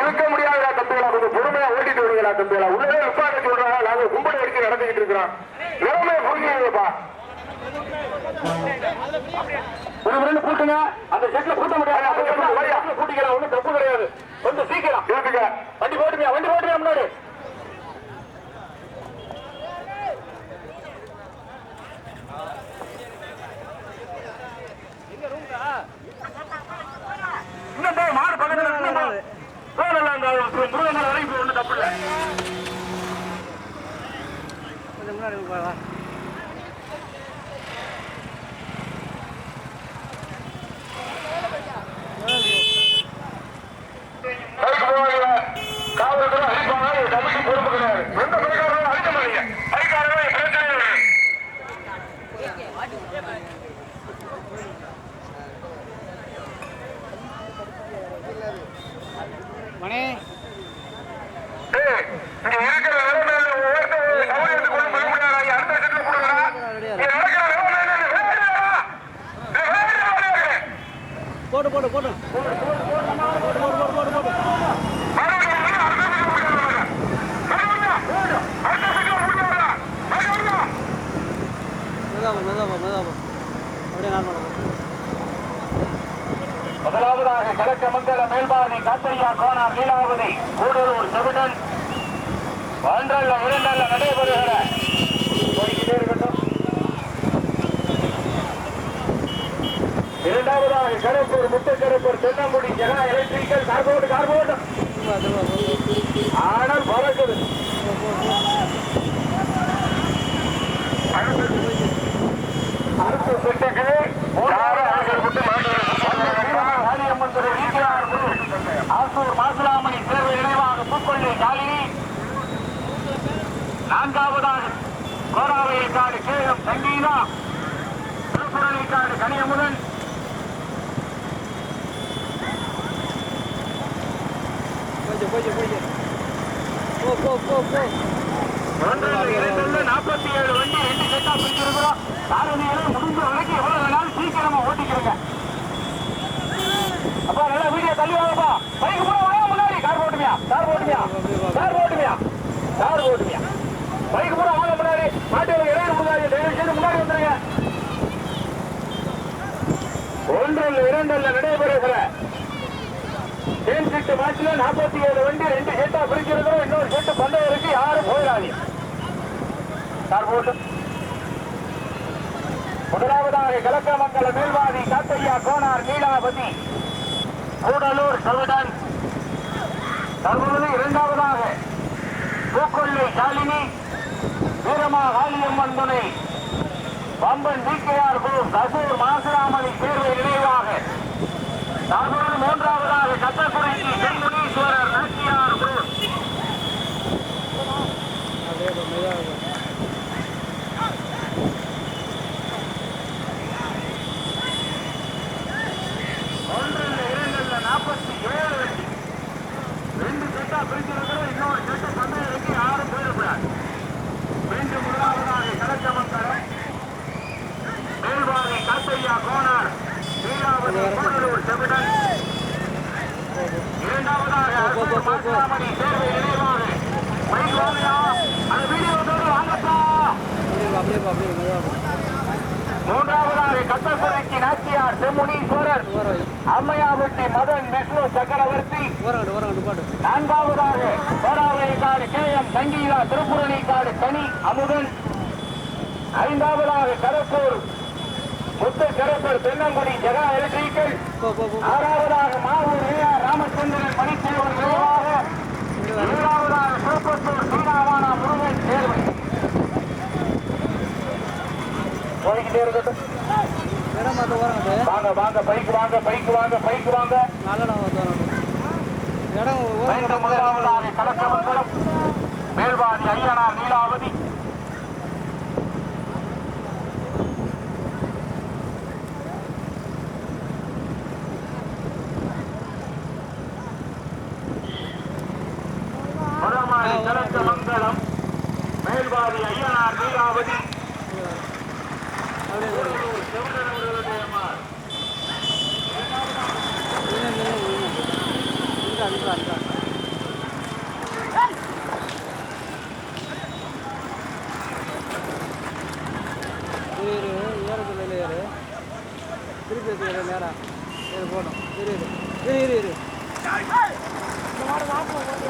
இருக்க முடியாதா தம்பிகளா கொஞ்சம் பொறுமையா ஓட்டிட்டு வருங்களா தம்பிகளா. உள்ளே உட்கார சொல்றாங்க நாங்க கும்பலை அடிச்சு நடந்துகிட்டு இருக்கிறோம். நிலைமை புரிஞ்சுங்கப்பா ஒரு ரெண்டு கூட்டுங்க அந்த செட்ல கூட்ட முடியாது. கூட்டிக்கலாம் ஒண்ணும் தப்பு கிடையாது. கொஞ்சம் சீக்கிரம். வண்டி போட்டுமியா? வண்டி போட்டுமியா முன்னாடி? 怎么着你们过来吧 போடு போடு போடு. முதலாவதாக கிழக்கு மங்கல மேல்பாதி காத்தையா கோனா லீலாவதி கூடலூர் செவிடன். ஒன்றல்ல இரண்டல்ல நடைபெறுகிற இரண்டாவதாக Karuppur Muthukaruppur Thennangudi Jega electrical cardboard cardboard. ஆனால் பறக்குது. அடுத்த சுற்றுக்கு ஆசூர் மாசுலாமணி தேர்வு நினைவாக பூக்கொள்ளி காலினி. நான்காவதாக கோராவையை காடு கேளம் சங்கீதா திருப்புரளி காடு கனியமுதன். போய்ச்சு போய்ச்சு போ போ போ போ. நாற்பத்தி ஏழு வண்டி ரெண்டு செட்டா பிடிச்சிருக்கிறோம் காரணியில முடிஞ்ச வரைக்கும் எவ்வளவு வேணாலும் சீக்கிரமா ஓட்டிக்கிறோங்க அப்பா நல்லா வீடியோ தள்ளி வாங்கப்பா பைக்கு போட வாங்க முன்னாடி கார் போட்டுமியா கார் போட்டுமியா கார் போட்டுமியா கார் போட்டுமியா பைக்கு போட வாங்க முன்னாடி மாட்டு இடையில முன்னாடி தயவு செய்து முன்னாடி வந்துருங்க ஒன்றில் இரண்டில் நடைபெறுகிற தேன் சீட்டு மாட்டில் நாற்பத்தி ஏழு வண்டி ரெண்டு செட்டா பிரிச்சிருக்கிறோம் இன்னொரு செட்டு பந்தயம் இருக்கு யாரும் போயிடாதீங்க. சார் போட்டு. முதலாவதாக கிழக்கமங்கல மேல்வாதி காத்தையா கோனார் நீலாபதி. கூடலூர் சவிடன் தற்பொழுது இரண்டாவதாக பூக்கொள்ளை சாலினி வீரமா காளியம்மன் துணை. பம்பன் டி டிகேஆர் குரூப் கசூர் மாசுராமணி தேர்வை நினைவாக தற்பொழுது மூன்றாவதாக கத்தக்குறிச்சி முத்தையா கோனார் லீலாவதி கூடலூர் செவிடன். இரண்டாவதாக மாற்றாமணி தேர்வு நினைவாக. மயில் வாங்கியா அந்த வீடியோ தோடு மூன்றாவதாக கத்தபுரத்தி நாச்சியார் செம்முனீஸ்வரர் அம்மையாவட்டி மதன் விஷ்ணு சக்கரவர்த்தி. நான்காவதாக கோடாவளைக்காடு கே எம் சங்கீதா திருப்புரணிக்காடு தனி அமுதன். ஐந்தாவதாக கரப்பூர் முத்து சிறப்பர் தென்னங்குடி ஜெகா எலக்ட்ரிக்கல் ஆறாவதாக மாவூர் ஏ ராமச்சந்திரன் மணித்தேவன் நிறைவாக ஏழாவதாக சிறப்பத்தூர் சீனாவானா முருகன் தேர்வு. போய்கிட்டே இருக்கட்டும். வாங்க வாங்க பைக் வாங்க பைக் வாங்க பைக் வாங்க. முதலாவதாக கலக்கமங்கலம். மேல்வாதி ஐயனார் நீலாவதி. நேரம் ஏறு போகணும் இரு இரு இரு இரு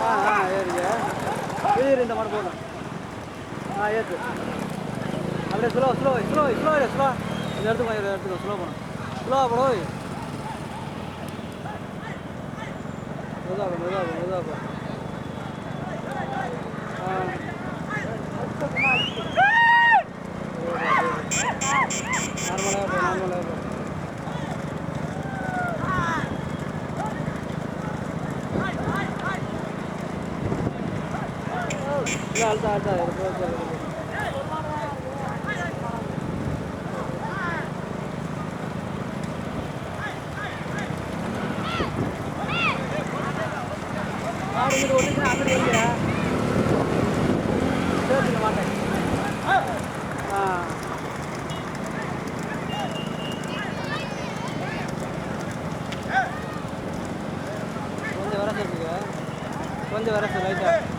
ஆ ஆ ஏறிங்க இரு இந்த மாடு போகணும் ஆ ஏற்று அப்படியே slow slow slow slow slow இந்த இடத்துக்கு கொஞ்சம் இடத்துக்கு ஸ்லோ பண்ணும் ஸ்லோவாக போடோ மெதுவாக மெதுவாக மெதுவாக போ நார்மலாக পারে চলে যায়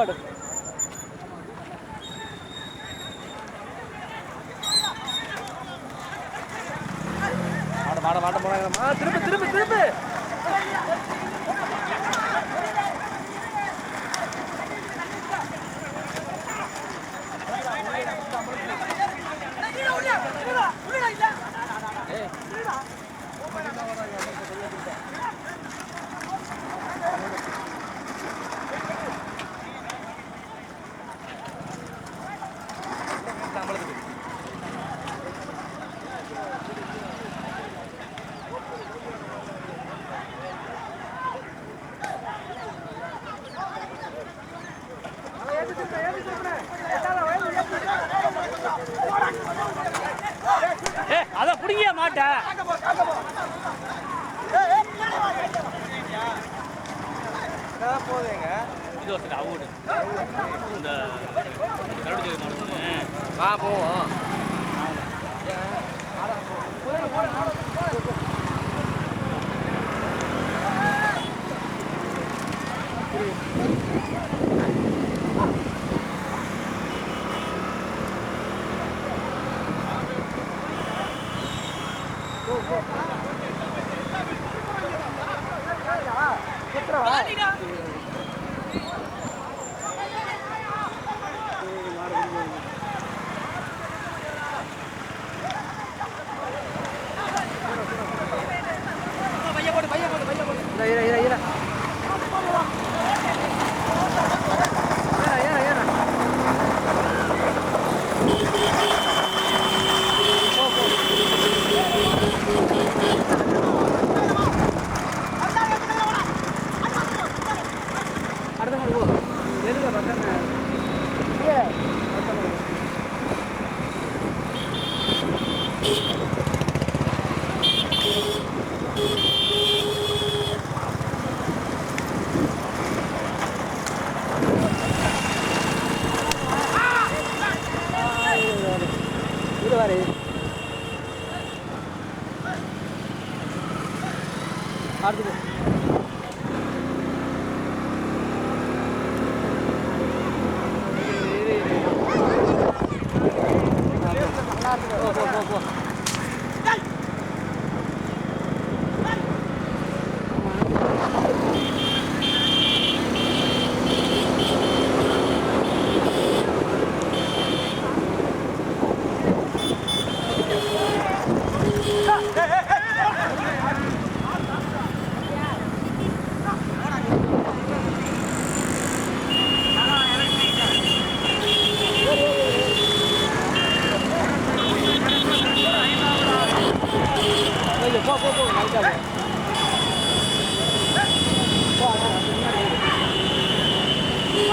ஏற்பாடு மாட மாட மாட போனாங்க. திரும்ப திரும்ப திரும்ப ஏ அத புடிங்க மாட்ட? போதுங்க இது ஒரு அவுட். இந்த ஆ. போவோம்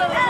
Yeah.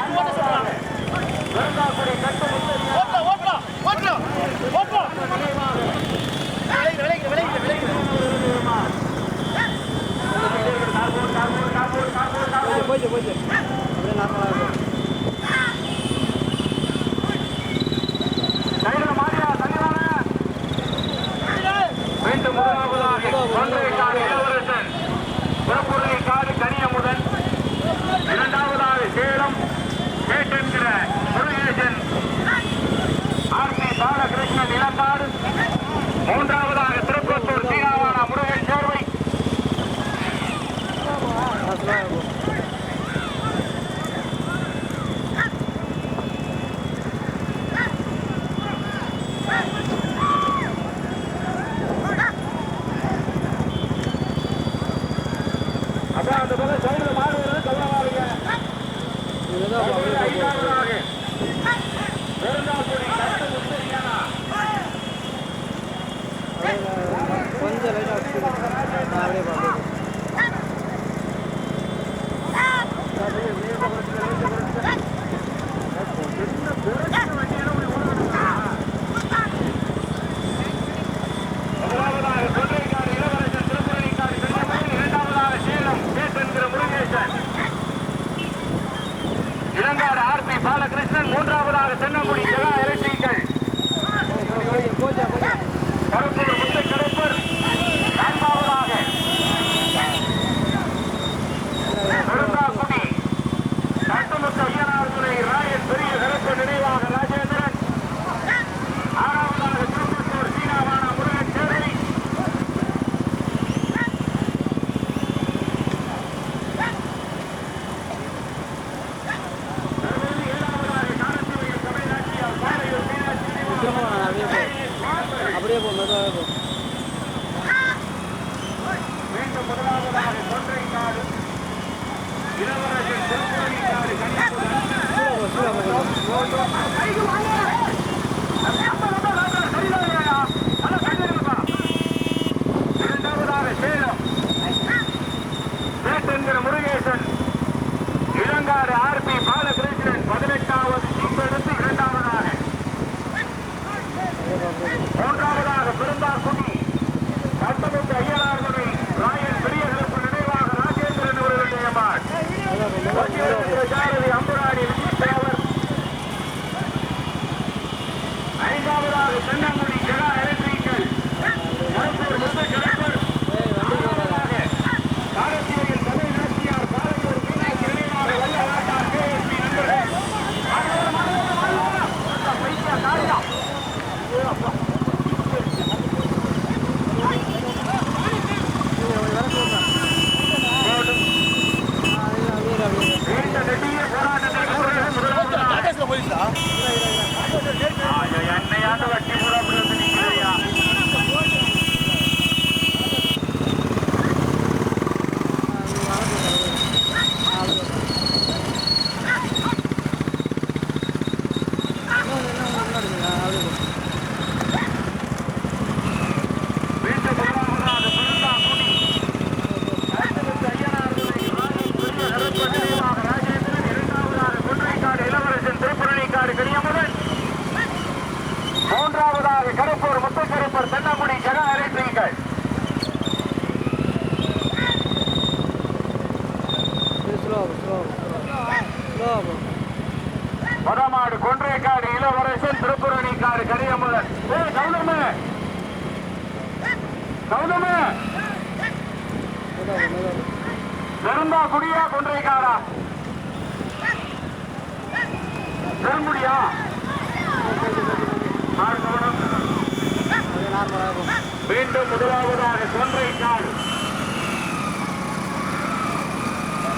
மீண்டும் முதலாவதாக கொன்றைக்காடு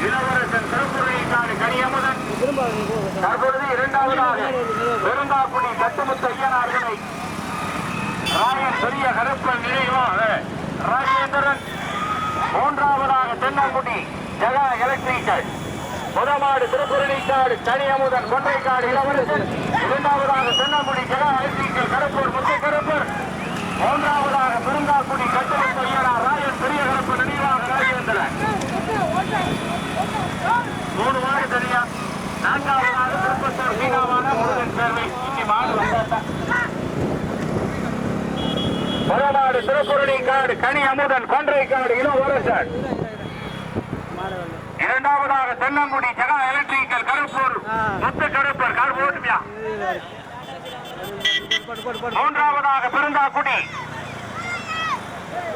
இளவரசன் திருப்புரணிக்காடு கனியமுதன். தற்பொழுது இரண்டாவதாக பெருந்தாக்குடி கட்டுமுத்த ஐயனார்களை ராயன் பெரிய கருப்பன் நினைவாக ராஜேந்திரன் மூன்றாவதாக தென்னங்குடி ஜெகா எலக்ட்ரிக்கல் முதமாடு திருப்புரணிக்காடு தனியமுதன் கொண்டைக்காடு இளவரசன். இரண்டாவதாக தென்னங்குடி ஜெகா எலக்ட்ரிக்கல் கருப்பூர் முத்து கருப்பர் மூன்றாவதாக பெருந்தாக்குடி கட்டுமுத்த ஐயனார் ராயன் பெரிய கருப்பன் நினைவாக மூணு மாடு தனியா. நான்காவதாக திருப்பத்தூர் மீனாவான முருகன் சேர்வை. இன்னி மாடு முதலாடு திருக்குறளி காடு கனி அமுதன் கொன்றை காடு இளவரசன். இரண்டாவதாக தென்னங்குடி ஜெகா எலக்ட்ரிக்கல் கருப்பூர். முத்து கருப்பர் கார் பட்டு மூன்றாவதாக பெருந்தாக்குடி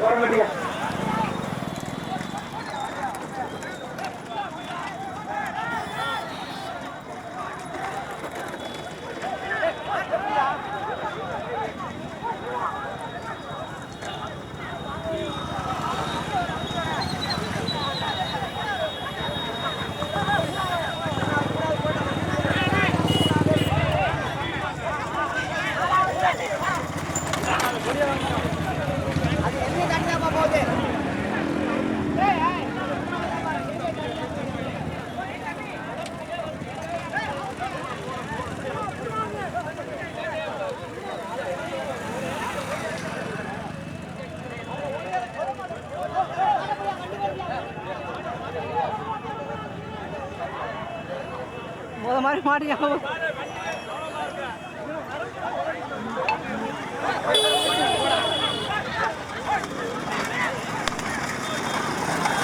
ஓரங்கட்டியா போத மாதிரி மாட்டியா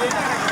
ஆ